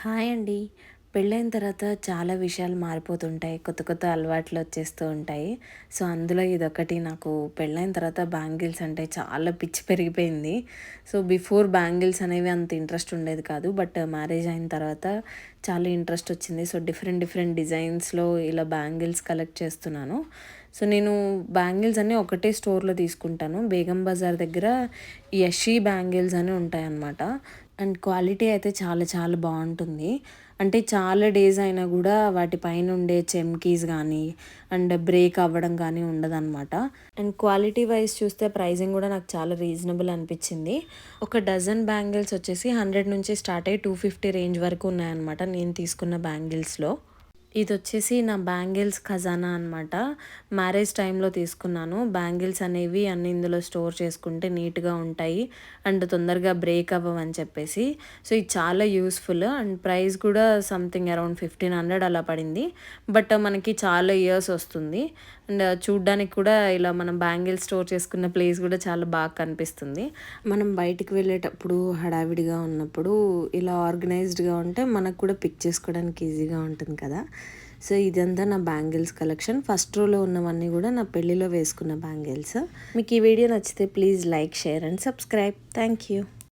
Hi అండి. పెళ్ళైన తర్వాత చాలా విషయాలు మారిపోతుంటాయి. కొత్త కొత్త అలవాట్లు వచ్చేస్తూ ఉంటాయి. సో అందులో ఇదొకటి. నాకు పెళ్ళైన తర్వాత బ్యాంగిల్స్ అంటే చాలా పిచ్చి పెరిగిపోయింది. సో బిఫోర్ బ్యాంగిల్స్ అనేవి అంత ఇంట్రెస్ట్ ఉండేది కాదు. బట్ మ్యారేజ్ అయిన తర్వాత చాలా ఇంట్రెస్ట్ వచ్చింది. సో డిఫరెంట్ డిఫరెంట్ డిజైన్స్లో ఇలా బ్యాంగిల్స్ కలెక్ట్ చేస్తున్నాను. సో నేను బ్యాంగిల్స్ అన్నీ ఒకటే స్టోర్లో తీసుకుంటాను. బేగం బజార్ దగ్గర యషీ బ్యాంగిల్స్ అని ఉంటాయన్నమాట. అండ్ క్వాలిటీ అయితే చాలా చాలా బాగుంటుంది. అంటే చాలా డేస్ అయినా కూడా వాటి పైన ఉండే చెమ్కీస్ కానీ అండ్ బ్రేక్ అవ్వడం కానీ ఉండదన్నమాట. అండ్ క్వాలిటీ వైజ్ చూస్తే ప్రైజింగ్ కూడా నాకు చాలా రీజనబుల్ అనిపించింది. ఒక డజన్ బ్యాంగిల్స్ వచ్చేసి హండ్రెడ్ నుంచి స్టార్ట్ అయ్యి టూ ఫిఫ్టీ రేంజ్ వరకు ఉన్నాయన్నమాట. నేను తీసుకున్న బ్యాంగిల్స్లో ఇది వచ్చేసి నా బ్యాంగిల్స్ ఖజానా అనమాట మ్యారేజ్ టైంలో తీసుకున్నాను. బ్యాంగిల్స్ అనేవి అన్ని ఇందులో స్టోర్ చేసుకుంటే నీట్గా ఉంటాయి. అండ్ తొందరగా బ్రేక్ అవ్వవని చెప్పేసి. సో ఇది చాలా యూస్ఫుల్. అండ్ ప్రైస్ కూడా సంథింగ్ అరౌండ్ ఫిఫ్టీన్ హండ్రెడ్ అలా పడింది. బట్ మనకి చాలా ఇయర్స్ వస్తుంది. అండ్ చూడ్డానికి కూడా ఇలా మనం బ్యాంగిల్స్ స్టోర్ చేసుకున్న ప్లేస్ కూడా చాలా బాగా కనిపిస్తుంది. మనం బయటికి వెళ్ళేటప్పుడు హడావిడిగా ఉన్నప్పుడు ఇలా ఆర్గనైజ్డ్గా ఉంటే మనకు కూడా పిక్ చేసుకోవడానికి ఈజీగా ఉంటుంది కదా. సో ఇదంతా నా బ్యాంగిల్స్ కలెక్షన్. ఫస్ట్ రోలో ఉన్నవన్నీ కూడా నా పెళ్ళిలో వేసుకున్న బ్యాంగిల్స్. మీకు ఈ వీడియో నచ్చితే please like share and subscribe. Thank you.